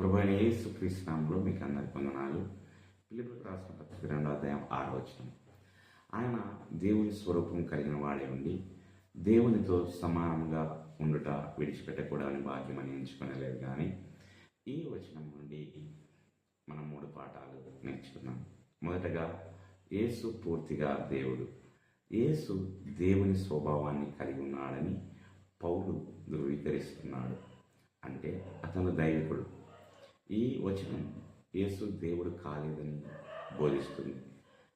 ప్రభు యేసు క్రీస్తునామంలో మీకు అందరికి వందనాలు. పిలుపులకు రాసిన పత్రిక రెండో అధ్యాయం ఆరో వచనం. ఆయన దేవుని స్వరూపం కలిగిన వాడే ఉండి దేవునితో సమానంగా ఉండుట విడిచిపెట్టకూడదని భాగ్యం అని ఎంచుకొనలేదు కానీ ఈ వచనం నుండి మనం మూడు పాఠాలు నేర్చుకున్నాం మొదటగా యేసు పూర్తిగా దేవుడు. యేసు దేవుని స్వభావాన్ని కలిగి ఉన్నాడని పౌరుడు ధృవీకరిస్తున్నాడు. అంటే అతను దైవికుడు. ఈ వచనం యేసు దేవుడు కాలేదని బోధిస్తుంది.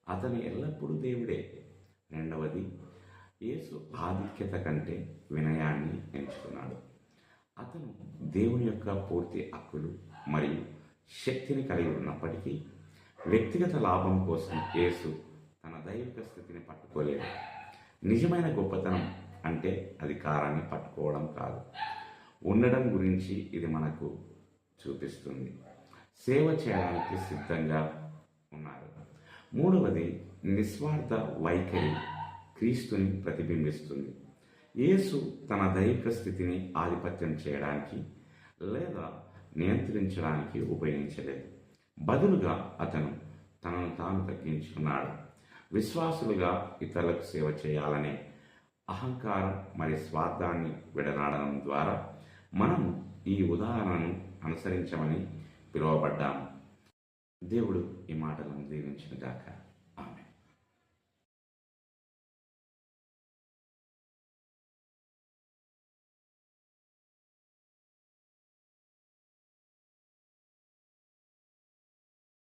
అతను ఎల్లప్పుడూ దేవుడే. రెండవది యేసు ఆధిక్యత కంటే వినయాన్ని ఎంచుకున్నాడు. అతను దేవుని యొక్క పూర్తి హక్కులు మరియు శక్తిని కలిగి ఉన్నప్పటికీ వ్యక్తిగత లాభం కోసం యేసు తన దైవిక స్థితిని పట్టుకోలేదు. నిజమైన గొప్పతనం అంటే అధికారాన్ని పట్టుకోవడం కాదు. ఉండడం గురించి ఇది మనకు చూపిస్తుంది. సేవ చేయడానికి సిద్ధంగా ఉన్నారు. మూడవది నిస్వార్థ వైఖరి క్రీస్తుని ప్రతిబింబిస్తుంది. యేసు తన దైవిక స్థితిని ఆధిపత్యం చేయడానికి లేదా నియంత్రించడానికి ఉపయోగించలేదు. బదులుగా అతను తనను తాను తగ్గించుకున్నాడు. విశ్వాసులుగా ఇతరులకు సేవ చేయాలనే అహంకారం మరియు స్వార్థాన్ని విడనాడడం ద్వారా మనం ఈ ఉదాహరణను అనుసరించమని పిలువబడ్డాము. దేవుడు ఈ మాటలను దీవించిన గాక